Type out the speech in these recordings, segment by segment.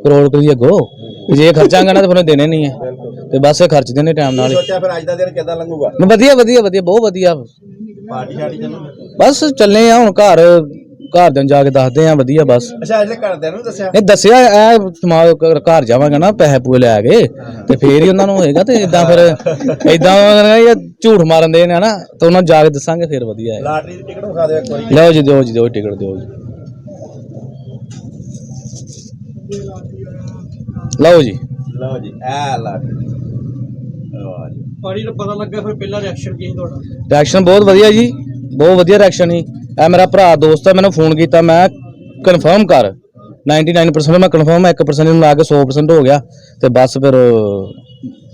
ਕਰੋੜ ਰੁਪਏ ਅੱਗੋ। ਜੇ ਇਹ ਖਰਚਾਂਗੇ ਨਾ ਤਾਂ ਫਿਰ ਦੇਣੇ ਨਹੀਂ ਹੈ ਤੇ ਬਸ ਇਹ ਖਰਚ ਦੇਣੇ ਟਾਈਮ ਨਾਲ ਕੀ ਹੀ ਸੋਚਿਆ ਫਿਰ ਅੱਜ ਦਾ ਦਿਨ ਕਿੱਦਾਂ ਲੰਘੂਗਾ? ਵਧੀਆ ਵਧੀਆ ਵਧੀਆ ਬਹੁਤ ਵਧੀਆ। ਪਾਰਟੀ ਸ਼ਾਰਟੀ ਚੱਲੂ ਬਸ ਚੱਲੇ ਆ ਹੁਣ ਘਰ ਘਰ ਦੇ ਜਾ ਕੇ ਦੱਸਦੇ ਆ ਵਧੀਆ ਬਸ। ਅੱਛਾ ਅਜੇ ਘਰਦਿਆਂ ਨੂੰ ਦੱਸਿਆ? ਇਹ ਦੱਸਿਆ ਸਮਾਜ ਘਰ ਜਾਵਾਂਗਾ ਨਾ ਪੈਸੇ ਪੂਏ ਲੈ ਕੇ ਤੇ ਫੇਰ ਹੀ ਉਹਨਾਂ ਨੂੰ ਹੋਏਗਾ ਤੇ ਇਦਾਂ ਫਿਰ ਇਦਾਂ ਇਹ ਝੂਠ ਮਾਰਨ ਦੇ ਨੇ ਨਾ ਤੇ ਉਹਨਾਂ ਨੂੰ ਜਾ ਕੇ ਦੱਸਾਂਗੇ ਫਿਰ ਵਧੀਆ ਹੈ। ਲਾਟਰੀ ਦੀ ਟਿਕਟ ਵਿਖਾ ਦਿਓ ਇੱਕ ਵਾਰੀ। ਲਓ ਜੀ ਦਿਓ ਜੀ ਦਿਓ ਟਿਕਟ ਦਿਓ ਜੀ। ਲਓ ਜੀ। ਲਓ ਜੀ ਵਾਹ ਜੀ। ਪਾਣੀ ਨੂੰ ਪਤਾ ਲੱਗਾ ਫਿਰ ਪਹਿਲਾ ਰਿਐਕਸ਼ਨ ਕੀ ਸੀ ਤੁਹਾਡਾ? ਰਿਐਕਸ਼ਨ ਬਹੁਤ ਵਧੀਆ ਜੀ ਬਹੁਤ ਵਧੀਆ ਰਿਐਕਸ਼ਨ ਸੀ। ਇਹ ਮੇਰਾ ਭਰਾ ਦੋਸਤ ਹੈ ਮੈਨੂੰ ਫੋਨ ਕੀਤਾ ਮੈਂ ਕਨਫਰਮ ਕਰ। 99% ਮੈਂ ਕਨਫਰਮ 1% ਨੂੰ ਲਾ ਕੇ 100% ਹੋ ਗਿਆ। ਤੇ ਬਸ ਫਿਰ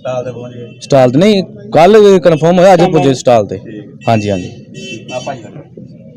ਸਾਲ ਦੇ ਪਹੁੰਚ ਗਏ। ਸਟਾਲ ਤੇ ਨਹੀਂ ਕੱਲ ਕਨਫਰਮ ਹੋਇਆ ਅੱਜ ਪੁੱਜੇ ਸਟਾਲ ਤੇ। ਹਾਂਜੀ ਹਾਂਜੀ। ਆ ਭਾਈ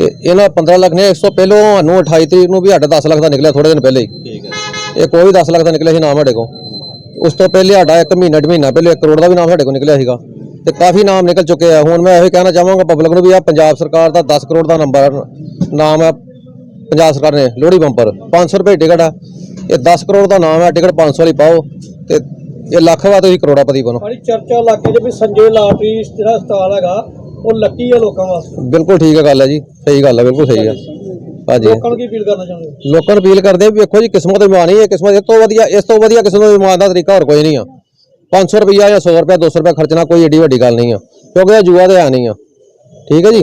ਤੇ ਇਹਨਾਂ 15 ਲੱਖ ਨੇ 100 ਪਹਿਲੋਂ ਸਾਨੂੰ 28 ਤਰੀਕ ਨੂੰ ਵੀ ਸਾਡਾ 10 ਲੱਖ ਦਾ ਨਿਕਲਿਆ ਥੋੜੇ ਦਿਨ ਪਹਿਲੇ ਹੀ। ਠੀਕ ਹੈ। ਇਹ ਕੋਈ ਵੀ 10 ਲੱਖ ਦਾ ਨਿਕਲਿਆ ਸੀ ਨਾਮ ਸਾਡੇ ਕੋਲ। ਉਸ ਤੋਂ ਪਹਿਲੇ ਸਾਡਾ ਇੱਕ ਮਹੀਨਾ ਡੇਢ ਮਹੀਨਾ ਪਹਿਲੇ 1 ਕਰੋੜ ਦਾ ਵੀ ਨਾਮ ਸਾਡੇ ਕੋਲ ਨਿਕਲਿਆ ਸੀਗਾ। ਤੇ ਕਾਫੀ ਨਾਮ ਨਿਕਲ ਚੁੱਕੇ ਆ। ਹੁਣ ਮੈਂ ਇਹੋ ਕਹਿਣਾ ਚਾਹਾਂਗਾ ਪਬਲਿਕ ਨੂੰ ਵੀ ਆ ਪੰਜਾਬ ਸਰਕਾਰ ਦਾ 10 ਕਰੋੜ ਦਾ ਨੰਬਰ ਨਾਮ ਹੈ ਪੰਜਾਬ ਸਰਕਾਰ ਨੇ ਲੋਹੜੀ ਬੰਪਰ 500 ਰੁਪਏ ਟਿਕਟ ਆ। ਇਹ 10 ਕਰੋੜ ਦਾ ਨਾਮ ਹੈ ਟਿਕਟ 500 ਵਾਲੀ ਪਾਓ ਤੇ ਇਹ ਲੱਖ ਵਾ ਤੁਸੀਂ ਕਰੋੜਾਪਤੀ ਬਣੋ। ਪਾਣੀ ਚਰਚਾ ਲੱਗੇ ਜੇ ਵੀ ਸੰਜੇ ਲਾਟਰੀ ਜਿਹੜਾ ਸਟਾਲ ਹੈਗਾ ਉਹ ਲੱਕੀ ਹੈ ਲੋਕਾਂ ਵਾਸਤੇ। ਬਿਲਕੁਲ ਠੀਕ ਹੈ ਗੱਲ ਹੈ ਜੀ। ਸਹੀ ਗੱਲ ਹੈ ਬਿਲਕੁਲ ਸਹੀ ਹੈ ਹਾਂਜੀ। ਲੋਕਾਂ ਨੂੰ ਕੀ ਅਪੀਲ ਕਰਨਾ ਚਾਹੁੰਦੇ ਹੋ? ਲੋਕਾਂ ਨੂੰ ਅਪੀਲ ਕਰਦੇ ਆ ਵੀ ਵੇਖੋ ਜੀ ਕਿਸਮਤ ਇਮਾਨ ਹੀ ਹੈ ਕਿਸਮਤ ਇਸ ਤੋਂ ਵਧੀਆ ਇਸ ਤੋਂ ਵਧੀਆ ਕਿਸਮਤ ਇਮਾਨ ਦਾ ਤਰੀਕਾ ਹੋਰ ਕੋਈ ਨਹੀਂ ਆ। 500 ਰੁਪਈਆ ਜਾਂ 100 ਰੁਪਇਆ 200 ਰੁਪਇਆ ਖਰਚਣਾ ਕੋਈ ਏਡੀ ਵੱਡੀ ਗੱਲ ਨਹੀਂ ਆ ਕਿਉਂਕਿ ਇਹ ਜੂਆ ਤੇ ਆ ਨਹੀਂ ਆ। ਠੀਕ ਹੈ ਜੀ?